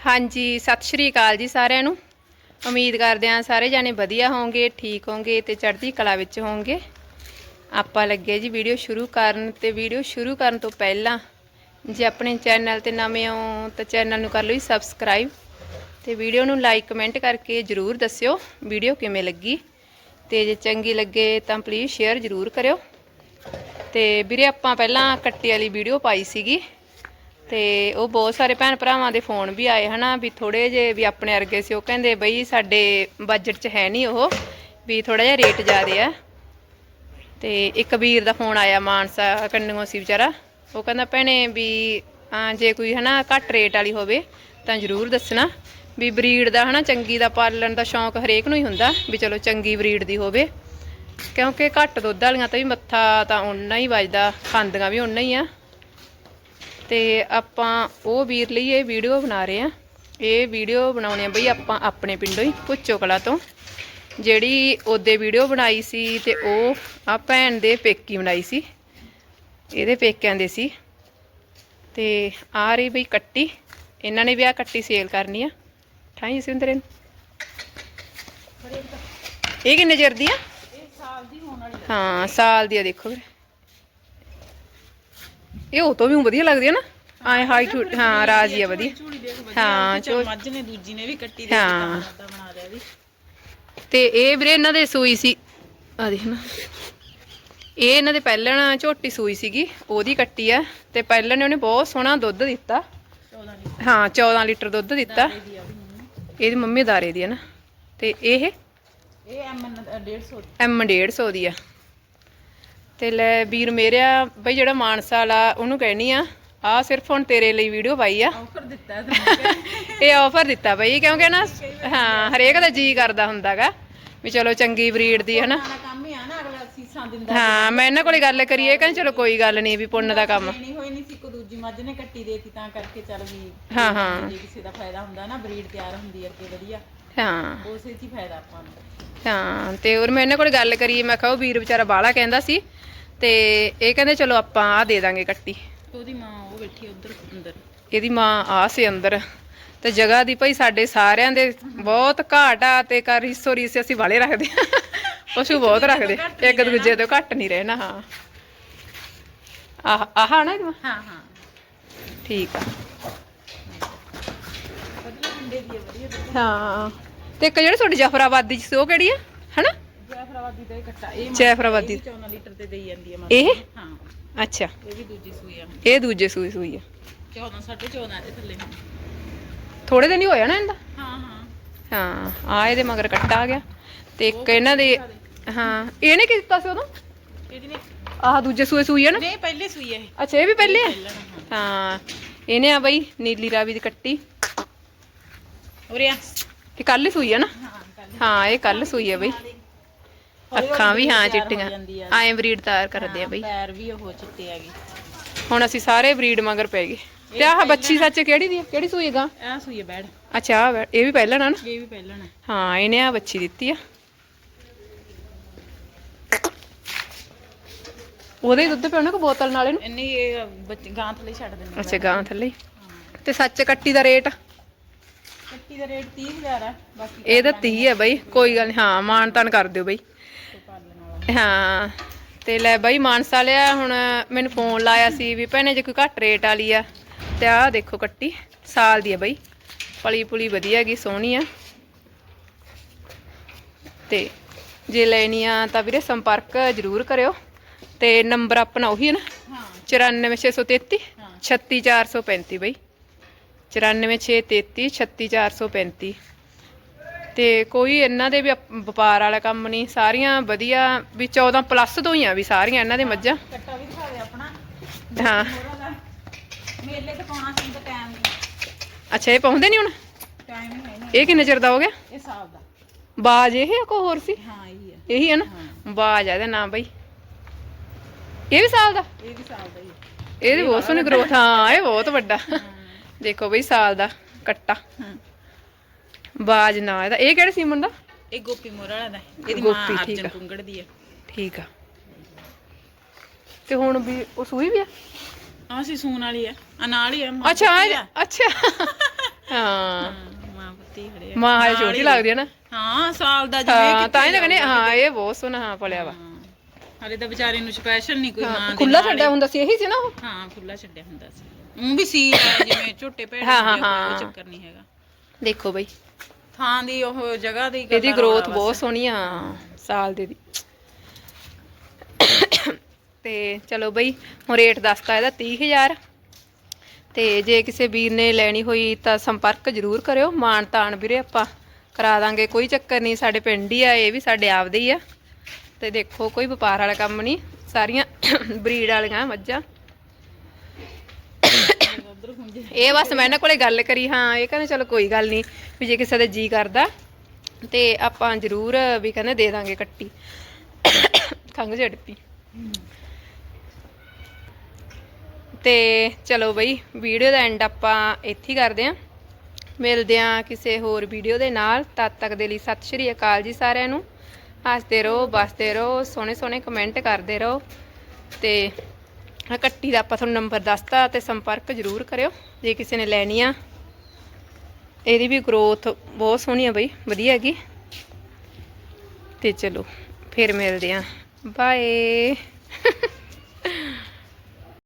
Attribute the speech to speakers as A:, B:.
A: ਹਾਂਜੀ, ਸਤਿ ਸ਼੍ਰੀ ਅਕਾਲ ਜੀ ਸਾਰਿਆਂ ਨੂੰ। ਉਮੀਦ ਕਰਦੇ ਹਾਂ ਸਾਰੇ ਜਾਣੇ ਵਧੀਆ ਹੋਵੋਗੇ ਠੀਕ ਹੋਵੋਗੇ ਤੇ ਚੜ੍ਹਦੀ ਕਲਾ ਵਿੱਚ ਹੋਵੋਗੇ ਆਪਾਂ ਲੱਗੇ ਜੀ ਵੀਡੀਓ ਸ਼ੁਰੂ ਕਰਨ ਤੇ ਵੀਡੀਓ ਸ਼ੁਰੂ ਕਰਨ ਤੋਂ ਪਹਿਲਾਂ ਜੇ ਆਪਣੇ ਚੈਨਲ ਤੇ ਨਵੇਂ ਹੋ ਤਾਂ ਚੈਨਲ ਨੂੰ ਕਰ ਲਓ ਜੀ ਸਬਸਕ੍ਰਾਈਬ ਤੇ ਵੀਡੀਓ ਨੂੰ ਲਾਈਕ, ਕਮੈਂਟ ਕਰਕੇ ਜਰੂਰ ਦੱਸਿਓ ਵੀਡੀਓ ਕਿਵੇਂ ਲੱਗੀ। ਤੇ ਜੇ ਚੰਗੀ ਲੱਗੇ ਤਾਂ ਪਲੀਜ਼ ਸ਼ੇਅਰ ਜਰੂਰ ਕਰਿਓ। ਤੇ ਵੀਰੇ ਆਪਾਂ ਪਹਿਲਾਂ ਕੱਟੀ ਵਾਲੀ ਵੀਡੀਓ ਪਾਈ ਸੀਗੀ। ਤੇ ਉਹ ਬਹੁਤ ਸਾਰੇ ਭੈਣ ਭਰਾਵਾਂ ਦੇ ਫੋਨ ਵੀ ਆਏ ਹਨਾ ਵੀ ਥੋੜੇ ਜੇ ਵੀ ਆਪਣੇ ਅਰਗੇ ਸੀ ਉਹ ਕਹਿੰਦੇ ਬਈ ਸਾਡੇ ਬਜਟ 'ਚ ਹੈ ਨਹੀਂ ਉਹ ਵੀ ਥੋੜਾ ਜਿਹਾ ਰੇਟ ਜ਼ਿਆਦੇ ਆ। ਤੇ ਇੱਕ ਵੀਰ ਦਾ ਫੋਨ ਆਇਆ ਮਾਨਸਾ ਕੰਨਗੋਂ ਸੀ ਵਿਚਾਰਾ ਉਹ ਕਹਿੰਦਾ ਭੈਣੇ ਵੀ ਹਾਂ, ਜੇ ਕੋਈ ਹਨਾ ਘੱਟ ਰੇਟ ਵਾਲੀ ਹੋਵੇ ਤਾਂ ਜ਼ਰੂਰ ਦੱਸਣਾ ਵੀ ਬਰੀਡ ਦਾ ਹਨਾ ਚੰਗੀ ਦਾ ਪਾਲਣ ਦਾ ਸ਼ੌਂਕ ਹਰੇਕ ਨੂੰ ਹੀ ਹੁੰਦਾ ਵੀ ਚਲੋ ਚੰਗੀ ਬਰੀਡ ਦੀ ਹੋਵੇ। ਕਿਉਂਕਿ ਘੱਟ ਦੁੱਧ ਵਾਲੀਆਂ ਤਾਂ ਵੀ ਮੱਥਾ ਤਾਂ ਓਨਾ ਹੀ ਵੱਜਦਾ ਖਾਂਦੀਆਂ ਵੀ ਓਨਾ ਹੀ ਆ। ਤੇ ਆਪਾਂ ਉਹ ਵੀਰ ਲਈ ਇਹ ਵੀਡੀਓ ਬਣਾ ਰਹੇ ਆ ਇਹ ਵੀਡੀਓ ਬਣਾਉਣੇ ਆ ਬਈ ਆਪਾਂ ਆਪਣੇ ਪਿੰਡੋਂ ਹੀ ਪੁੱਚੋ ਕਲਾ ਤੋਂ। ਜਿਹੜੀ ਉਹਦੇ ਵੀਡੀਓ ਬਣਾਈ ਸੀ ਤੇ ਉਹ ਆ ਭੈਣ ਦੇ ਪੇਕੀ ਬਣਾਈ ਸੀ। ਇਹਦੇ ਪੇਕਿਆਂ ਦੇ ਸੀ। ਤੇ ਆ ਰਹੀ ਬਈ ਕੱਟੀ। ਇਹਨਾਂ ਨੇ ਵੀ ਆ ਕੱਟੀ ਸੇਲ ਕਰਨੀ ਆ। ਠਾਈ ਸਿੰਦਰੇ ਨੂੰ। ਇਹ ਕਿੰਨੇ ਚਿਰ ਦੀ ਆ। ਹਾਂ ਸਾਲ ਦੀ ਆ ਦੇਖੋ ਵੀਰੇ। ਇਹ ਉਹ ਤੋਂ ਵੀ ਵਧੀਆ ਲੱਗਦੀ ਹੈ ਨਾ ਆਏ ਹਾਈਟ ਹਾਂ ਰਾਜੀ ਆ ਵਧੀਆ। ਹਾਂ ਚੋ
B: ਮੱਝ ਨੇ ਦੂਜੀ ਨੇ ਵੀ ਕੱਟੀ ਦੇ
A: ਹਾਂ।
B: ਤਾਂ ਬਣਾ ਲਿਆ ਵੀ।
A: ਤੇ ਇਹ ਵੀਰੇ ਇਹਨਾਂ ਦੇ ਸੂਈ ਸੀ ਆ ਦੇਖ ਨਾ। ਇਹ ਇਹਨਾਂ ਦੇ ਪਹਿਲਣ ਝੋਟੀ ਸੂਈ ਸੀਗੀ ਉਹਦੀ ਕੱਟੀ ਆ ਤੇ ਪਹਿਲਣ ਨੇ ਉਹਨੇ ਬਹੁਤ ਸੋਹਣਾ ਦੁੱਧ ਦਿੱਤਾ।
B: 14 ਲੀਟਰ।
A: ਹਾਂ 14 ਲੀਟਰ ਦੁੱਧ ਦਿੱਤਾ। ਇਹਦੀ ਮੰਮੀ ਦਾਰੇ ਦੀ ਹੈ ਨਾ। ਤੇ ਇਹ
B: ਇਹ ਐਮ 150
A: ਐਮ 150 ਦੀ ਆ। ਤੇ ਲੈ ਵੀਰ ਮੇਰਿਆ ਬਈ ਜਿਹੜਾ ਮਾਨਸਾ ਵਾਲਾ ਉਹਨੂੰ ਕਹਿਣੀ ਆ ਆ ਸਿਰਫ ਹੁਣ ਤੇਰੇ ਲਈ ਵੀਡੀਓ ਪਾਈ ਆ।
B: ਆਫਰ ਦਿੱਤਾ
A: ਇਹ ਆਫਰ ਦਿੱਤਾ ਬਈ ਕਿਉਂਕਿ ਨਾ ਹਾਂ ਹਰੇਕ ਦਾ ਜੀ ਕਰਦਾ ਹੁੰਦਾਗਾ ਵੀ ਚਲੋ ਚੰਗੀ ਬਰੀਡ ਦੀ ਹਨਾ।
B: ਕੰਮ ਹੀ ਆ ਨਾ ਅਗਲਾ ਸੀਸਾਂ ਦਿੰਦਾ
A: ਹਾਂ ਮੈਂ ਇਹਨਾਂ ਕੋਲੇ ਗੱਲ ਕਰੀਏ ਕਹਿੰਦੇ ਚਲੋ ਕੋਈ ਗੱਲ ਨਹੀਂ ਵੀ ਪੁੰਨ ਦਾ ਕੰਮ।
B: ਨਹੀਂ ਹੋਈ ਨਹੀਂ ਸੀ ਕੋ ਦੂਜੀ ਮੱਝ ਨੇ ਕੱਟੀ ਦੇਤੀ ਤਾਂ ਕਰਕੇ ਚੱਲ ਵੀ
A: ਹਾਂ ਹਾਂ।
B: ਕਿਸੇ ਦਾ ਫਾਇਦਾ ਹੁੰਦਾ ਨਾ ਬਰੀਡ ਤਿਆਰ ਹੁੰਦੀ ਅੱਗੇ ਵਧੀਆ।
A: ਹਾਂ।
B: ਉਸੇ 'ਚ ਹੀ ਫਾਇਦਾ ਆਪਾਂ ਨੂੰ।
A: ਹਾਂ ਤੇ ਹੋਰ ਮੈਂ ਇਹਨਾਂ ਕੋਲੇ ਗੱਲ ਕਰੀ ਮੈਂ ਕਿਹਾ ਉਹ ਵੀਰ ਵਿਚਾਰਾ ਬਾਹਲਾ ਕਹਿੰਦਾ ਸੀ ਤੇ ਇਹ ਕਹਿੰਦੇ ਚਲੋ ਆਪਾਂ ਆ ਦੇ ਦਾਂਗੇ ਕੱਟੀ।
B: ਉਹਦੀ ਮਾਂ ਉਹ ਬੈਠੀ ਉਧਰ ਅੰਦਰ।
A: ਇਹਦੀ ਮਾਂ ਆ ਸੀ ਅੰਦਰ ਤੇ ਜਗ੍ਹਾ ਦੀ ਭਾਈ ਸਾਡੇ ਸਾਰਿਆਂ ਦੇ ਬਹੁਤ ਘਾਟ ਆ ਤੇ ਕਰ ਰੀਸੋ ਰੀਸ ਅਸੀਂ ਵਾਲੇ ਰੱਖਦੇ ਆ। ਪਸ਼ੂ ਬਹੁਤ ਰੱਖਦੇ ਇੱਕ ਦੂਜੇ ਤੋਂ ਘੱਟ ਨਹੀਂ ਰਹਿਣਾ ਹਾਂ। ਆਹ ਆਹ ਨਾ ਇਹਦੀ?
B: ਹਾਂ ਹਾਂ।
A: ਠੀਕ ਆ।
B: ਵਧੀਆ ਦੀ ਵਧੀਆ।
A: ਹਾਂ। ਤੇ ਇੱਕ ਜਿਹੜੀ ਤੁਹਾਡੀ ਜਫਰਾਬਾਦੀ ਸੀ ਉਹ ਕਿਹੜੀ ਆ? ਹਨਾ?
B: ਜੈਫਰਾਬਾਦੀ ਦਾ ਇਹ ਕੱਟਾ। ਇਹ
A: ਜੈਫਰਾਬਾਦੀ।
B: 14 ਲੀਟਰ ਤੇ ਦੇਈ ਜਾਂਦੀ ਹੈ ਮੱਝ
A: ਇਹ?
B: ਹਾਂ।
A: ਅੱਛਾ।
B: ਇਹ ਵੀ ਦੂਜੀ ਸੂਈ ਆ।
A: ਇਹ ਦੂਜੇ ਸੂਈ ਸੂਈ ਆ।
B: 14 14.5 ਦੇ ਥੱਲੇ।
A: ਥੋੜੇ ਦਿਨ ਹੀ ਹੋਇਆ ਨਾ ਇਹਦਾ?
B: ਹਾਂ ਹਾਂ।
A: ਹਾਂ ਆ ਇਹਦੇ ਮਗਰ ਕੱਟਾ ਆ ਗਿਆ। ਤੇ ਇੱਕ ਇਹਨਾਂ ਦੇ ਹਾਂ ਇਹਨੇ ਕੀ ਦਿੱਤਾ ਸੀ ਉਦੋਂ?
B: ਇਹਦੀ ਨੇ
A: ਆਹ ਦੂਜੇ ਸੂਏ ਸੂਈ ਆ ਨਾ?
B: ਨਹੀਂ ਪਹਿਲੇ ਸੂਈ ਹੈ ਇਹ।
A: ਅੱਛਾ ਇਹ ਵੀ ਪਹਿਲੇ ਆ?
B: ਪਹਿਲਾਂ ਹਾਂ।
A: ਹਾਂ ਇਹਨੇ ਆ ਬਈ ਨੀਲੀ ਰਾਵੀ ਦੀ ਕੱਟੀ।
B: ਉਰੇ ਆ।
A: ਇਹ ਕੱਲ ਹੀ ਸੂਈ ਆ ਨਾ?
B: ਹਾਂ
A: ਹਾਂ ਇਹ ਕੱਲ ਸੂਈ ਆ ਬਈ। ਅੱਖਾਂ ਵੀ ਹਾਂ ਚਿੱਟੀਆਂ। ਐਂ ਬਰੀਡ ਤਿਆਰ ਕਰਦੇ ਆ ਬਈ।
B: ਪੈਰ ਵੀ ਉਹ ਚਿੱਟੇ ਹੈਗੇ
A: ਹੁਣ ਅਸੀਂ ਸਾਰੇ ਬਰੀਡ ਮਗਰ ਪੈ ਗਏ। ਤੇ ਆਹ ਬੱਚੀ ਸੱਚ ਕਿਹੜੀ ਦੀ? ਕਿਹੜੀ ਸੂਈ ਗਾ?
B: ਆ ਸੂਈ ਹੈ ਬੈੜ।
A: ਅੱਛਾ ਇਹ ਵੀ ਪਹਿਲਾਂ ਨਾ?
B: ਇਹ ਵੀ ਪਹਿਲਾਂ ਹੈ
A: ਹਾਂ ਇਹਨੇ ਆ ਬੱਚੀ ਦਿੱਤੀ ਆ। ਉਹਦੇ ਹੀ ਦੁੱਧ ਪਿਆਉਣਾ ਕੋ ਬੋਤਲ ਨਾਲ ਇਹਨੂੰ?
B: ਇਹ ਬੱਚ ਗਾਂ ਥੱਲੇ ਛੱਡ ਦਿੰਦੇ
A: ਅੱਛਾ ਗਾਂ ਥੱਲੇ ਹੀ। ਤੇ ਸੱਚ ਕੱਟੀ ਦਾ ਰੇਟ?
B: ਕੱਟੀ ਦਾ ਰੇਟ 30000 ਹੈ ਬਾਕੀ
A: ਇਹਦਾ 30 ਹੈ ਬਈ ਕੋਈ ਗੱਲ ਹਾਂ ਮਾਨ ਤਾਨ ਕਰ ਦਿਓ ਬਈ। ਹਾਂ ਤੇ ਲੈ ਬਈ ਮਾਨਸਾ ਲਿਆ ਹੁਣ ਮੈਨੂੰ ਫੋਨ ਲਾਇਆ ਸੀ ਵੀ ਭੈਣੇ ਜੇ ਕੋਈ ਘੱਟ ਰੇਟ ਵਾਲੀ ਆ ਤੇ ਆਹ ਦੇਖੋ ਕੱਟੀ ਸਾਲ ਦੀ ਆ ਬਈ। ਪਲੀ ਪੁਲੀ ਵਧੀਆ ਹੈਗੀ ਸੋਹਣੀ ਆ। ਤੇ ਜੇ ਲੈਣੀ ਆ ਤਾਂ ਵੀਰੇ ਸੰਪਰਕ ਜ਼ਰੂਰ ਕਰਿਓ ਤੇ ਨੰਬਰ ਆਪਣਾ ਉਹੀ ਹੈ ਨਾ
B: ਹਾਂ।
A: 94633
B: ਹਾਂ।
A: 36435 ਬਈ। 94633 36435 ਤੇ ਕੋਈ ਇਹਨਾਂ ਦੇ ਵੀ ਵਪਾਰ ਵਾਲਾ ਕੰਮ ਨਹੀਂ ਸਾਰੀਆਂ ਵਧੀਆ ਵੀ 14 ਪਲੱਸ ਤੋਂ ਹੀ ਆ ਵੀ ਸਾਰੀਆਂ ਇਹਨਾਂ ਦੇ ਮੱਝਾਂ।
B: ਕੱਟਾ ਵੀ ਦਿਖਾ ਦੇ ਆਪਣਾ।
A: ਹਾਂ।
B: ਮੇਲੇ ਤੇ ਪਾਉਣਾ ਸੀ ਤਾਂ ਟਾਈਮ ਨਹੀਂ।
A: ਅੱਛਾ ਇਹ ਪਾਉਂਦੇ ਨਹੀਂ ਹੁਣ?
B: ਟਾਈਮ ਹੀ ਹੈ ਨਹੀਂ
A: ਇਹ ਕਿੰਨੇ ਚਿਰ ਦਾ ਹੋ ਗਿਆ?
B: ਇਹ ਸਾਲ ਦਾ।
A: ਬਾਜ ਇਹ ਆ ਕੋ ਹੋਰ ਸੀ?
B: ਹਾਂ ਇਹੀ ਹੈ
A: ਇਹੀ ਹੈ ਨਾ?
B: ਹਾਂ।
A: ਬਾਜ ਆ ਇਹਦਾ ਨਾਮ ਬਈ। ਇਹ ਵੀ ਸਾਲ ਦਾ?
B: ਇਹ ਵੀ ਸਾਲ ਦਾ ਹੀ ਹੈ
A: ਇਹਦੀ ਬਹੁਤ ਸੋਹਣੀ ਗਰੋਥ ਹਾਂ ਇਹ ਬਹੁਤ ਵੱਡਾ।
B: ਹਾਂ।
A: ਦੇਖੋ ਬਈ ਸਾਲ ਦਾ ਕੱਟਾ। ਬਾਜ ਨਾ ਇਹਦਾ ਇਹ ਕਿਹੜੇ ਸੀਮਨ ਦਾ?
B: ਇਹ ਗੋਪੀ ਮੋਰਾ ਵਾਲਾ ਦਾ। ਇਹਦੀ
A: ਗੋਪੀ,
B: ਮਾਂ
A: ਠੀਕ
B: ਅਰਜਨ
A: ਆ।
B: ਕੁੰਗੜ ਦੀ ਹੈ
A: ਠੀਕ ਆ। ਤੇ ਹੁਣ ਵੀ ਉਹ ਸੂਈ ਵੀ ਆ?
B: ਆ ਸੀ ਸੂਣ ਵਾਲੀ ਹੈ ਆ ਨਾਲ ਹੀ ਮਾਂ
A: ਅੱਛਾ ਆ-
B: ਆ।
A: ਅੱਛਾ। ਹਾਂ।
B: ਹਾਂ ਮਾਂ ਪੁੱਤੀ ਖੜੇ ਆ।
A: ਮਾਂ ਹਾਲੇ
B: ਨਾਲ
A: ਛੋਟੀ
B: ਹੀ।
A: ਲੱਗਦੀ ਹੈ ਨਾ।
B: ਹਾਂ ਸਾਲ ਦਾ ਜਿਵੇਂ
A: ਹਾਂ ਤਾਂ ਹੀ ਹਾਂ ਇਹ ਬਹੁਤ ਸੋਹਣਾ ਹਾਂ ਪਲਿਆ ਵਾ।
B: ਹਾਲੇ ਤਾਂ ਵਿਚਾਰੇ ਨੂੰ ਸਪੈਸ਼ਲ ਨਹੀਂ ਕੋਈ ਮਾਂ ਦੇ
A: ਖੁੱਲਾ
B: ਨਾਲ
A: ਛੱਡਿਆ ਹੁੰਦਾ ਸੀ ਇਹੀ ਸੀ ਨਾ ਉਹ?
B: ਹਾਂ ਖੁੱਲਾ ਛੱਡਿਆ ਹੁੰਦਾ ਸੀ। ਉਹ ਵੀ ਸੀ ਆ ਜਿਵੇਂ ਝੋਟੇ ਭੇਡ
A: ਹਾਂ, ਹਾਂ।
B: ਚੱਕਰ ਨਹੀਂ ਹੈਗਾ।
A: ਦੇਖੋ ਬਈ।
B: ਥਾਂ ਦੀ ਉਹ ਜਗ੍ਹਾ ਦੀ ਗੱਲ
A: ਇਹਦੀ
B: ਆ,
A: ਗਰੋਥ ਬਹੁਤ ਸੋਹਣੀ ਆ ਸਾਲ ਦੇ ਦੀ। ਤੇ ਚਲੋ ਬਈ ਹੁਣ ਰੇਟ ਦੱਸਤਾ ਇਹਦਾ 30000 ਤੇ ਜੇ ਕਿਸੇ ਵੀਰ ਨੇ ਲੈਣੀ ਹੋਈ ਤਾਂ ਸੰਪਰਕ ਜ਼ਰੂਰ ਕਰਿਓ ਮਾਨ ਤਾਨ ਵੀਰੇ ਆਪਾਂ ਕਰਾ ਦਾਂਗੇ ਕੋਈ ਚੱਕਰ ਨਹੀਂ ਸਾਡੇ ਪਿੰਡ ਹੀ ਆ ਇਹ ਵੀ ਸਾਡੇ ਆਪਦੇ ਹੀ ਆ। ਤੇ ਦੇਖੋ ਕੋਈ ਵਪਾਰ ਵਾਲਾ ਕੰਮ ਨਹੀਂ ਸਾਰੀਆਂ ਬਰੀਡ ਵਾਲੀਆਂ ਮੱਝਾਂ। ਇਹ ਬਸ ਮੈਂ ਇਹਨਾਂ ਕੋਲੇ ਗੱਲ ਕਰੀ, ਹਾਂ, ਇਹ ਕਹਿੰਦੇ ਚਲੋ ਕੋਈ ਗੱਲ ਨਹੀਂ ਵੀ ਜੇ ਕਿਸੇ ਦਾ ਜੀ ਕਰਦਾ ਤੇ ਆਪਾਂ ਜ਼ਰੂਰ ਵੀ ਕਹਿੰਦੇ ਦੇ ਦਾਂਗੇ ਕੱਟੀ। ਖੰਗ ਝੜਪੀ ਤੇ ਚਲੋ ਬਈ, ਵੀਡੀਓ ਦਾ ਐਂਡ ਆਪਾਂ ਇੱਥੇ ਹੀ ਕਰਦੇ ਆਂ ਮਿਲਦੇ ਆਂ ਕਿਸੇ ਹੋਰ ਵੀਡੀਓ ਦੇ ਨਾਲ। ਤਦ ਤੱਕ ਦੇ ਲਈ ਸਤਿ ਸ਼੍ਰੀ ਅਕਾਲ ਜੀ ਸਾਰਿਆਂ ਨੂੰ। ਹੱਸਦੇ ਰਹੋ ਬਸਦੇ ਰਹੋ ਸੋਹਣੇ ਸੋਹਣੇ ਕਮੈਂਟ ਕਰਦੇ ਰਹੋ। ਤੇ ਆਹ ਕੱਟੀ ਦਾ ਆਪਾਂ ਤੁਹਾਨੂੰ ਨੰਬਰ ਦੱਸਤਾ ਤੇ ਸੰਪਰਕ ਜ਼ਰੂਰ ਕਰਿਓ, ਜੇ ਕਿਸੇ ਨੇ ਲੈਣੀ ਆ। ਇਹਦੀ ਵੀ ਗਰੋਥ ਬਹੁਤ ਸੋਹਣੀ ਆ ਬਈ, ਵਧੀਆ ਹੈਗੀ। ਤੇ ਚਲੋ, ਫਿਰ ਮਿਲਦੇ ਆ। ਬਾਏ